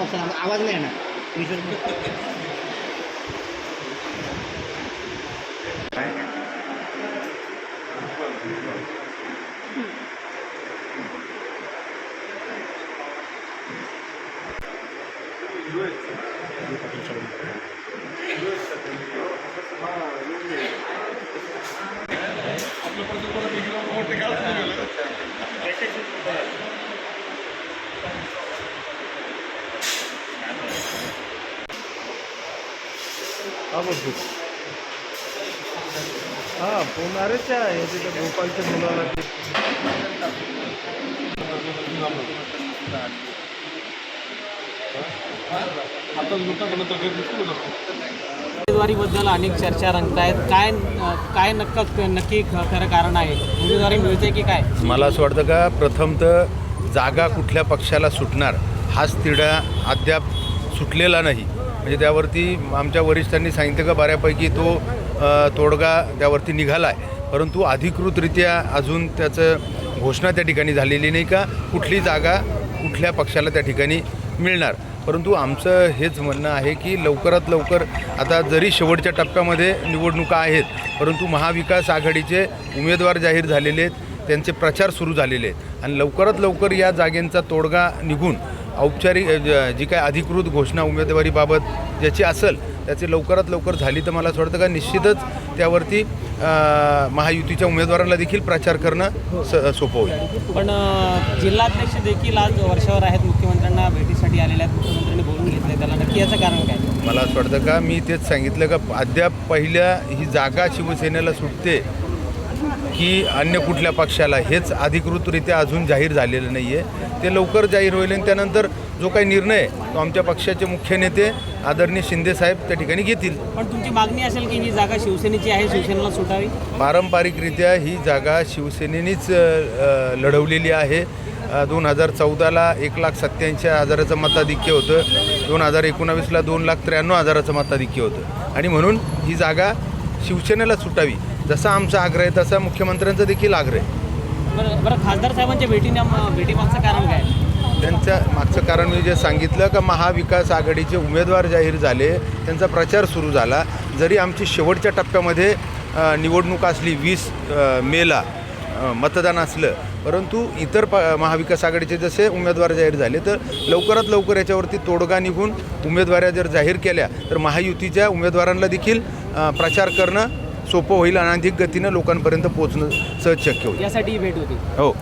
पक्षाला आवाज नाही येणार विश्वास हा बोलतो हा फोन अरेच त्या हे तिथे भोपाळच्या मुलाला ते उमेदवारीबद्दल अनेक चर्चा रंगत आहेत काय काय नक्क नक्की खरं कारण आहे? उमेदवारी मिळते की काय? मला असं वाटतं का प्रथमतः जागा कुठल्या पक्षाला सुटणार हाच तिढा अद्याप सुटलेला नाही. म्हणजे त्यावरती आमच्या वरिष्ठांनी सांगितलं का बऱ्यापैकी तो तोडगा त्यावरती निघाला आहे परंतु अधिकृतरित्या अजून त्याचं घोषणा त्या ठिकाणी झालेली नाही का कुठली जागा कुठल्या पक्षाला त्या ठिकाणी मिळणार. परंतु आमचं हेच म्हणणं आहे की लवकरात लवकर आता जरी शेवटच्या टप्प्यामध्ये निवडणुका आहेत परंतु महाविकास आघाडीचे उमेदवार जाहीर झालेले आहेत त्यांचे प्रचार सुरू झालेले आहेत. आणि लवकरात लवकर या जागेंचा तोडगा निघून औपचारिक ज- काय अधिकृत घोषणा उमेदवारीबाबत ज्याची असेल त्याची लवकरात लवकर झाली तर मला असं वाटतं का निश्चितच त्यावरती महायुतीच्या उमेदवारांना देखील प्रचार करणं स सोपं होईल. पण जिल्हाध्यक्ष देखील आज वर्षावर आहेत मुख्यमंत्र्यांना भेटीसाठी आलेले आहेत मुख्यमंत्र्यांनी बोलून घेतलं त्याला नक्की याचं कारण काय? मला असं वाटतं का मी तेच सांगितलं का अद्याप पहिल्या ही जागा शिवसेनेला सुटते की अन्य कुठल्या पक्षाला हेच अधिकृतरित्या अजून जाहीर झालेलं नाही आहे ते लवकर जाहीर होईल आणि त्यानंतर जो काही निर्णय तो आमच्या पक्षाचे मुख्य नेते आदरणीय शिंदेसाहेब त्या ठिकाणी घेतील. पण तुमची मागणी असेल की ही जागा शिवसेनेची आहे शिवसेनेला सुटावी? पारंपरिकरित्या ही जागा शिवसेनेनेच लढवलेली आहे. दोन हजार चौदाला एक लाख सत्याऐंशी हजाराचं मताधिक्य होतं. दोन हजार एकोणावीसला दोन लाख त्र्याण्णव हजाराचं मताधिक्य होतं. आणि म्हणून ही जागा शिवसेनेला सुटावी. जसा आमचा आग्रह आहे तसा मुख्यमंत्र्यांचा देखील आग्रह आहे. बरं बरं खासदार साहेबांच्या भेटीने भेटीमागचं कारण काय? त्यांच्या मागचं कारण मी जे सांगितलं का महाविकास आघाडीचे उमेदवार जाहीर झाले त्यांचा प्रचार सुरू झाला. जरी आमची शेवटच्या टप्प्यामध्ये निवडणूक असली वीस मेला मतदान असलं परंतु इतर प महाविकास आघाडीचे जसे उमेदवार जाहीर झाले तर लवकरात लवकर याच्यावरती तोडगा निघून उमेदवाऱ्या जर जाहीर केल्या तर महायुतीच्या उमेदवारांना देखील प्रचार करणं सोपं होईल आणि अधिक गतीनं लोकांपर्यंत पोहोचणं सहज शक्य होईल. यासाठी भेट होती. हो.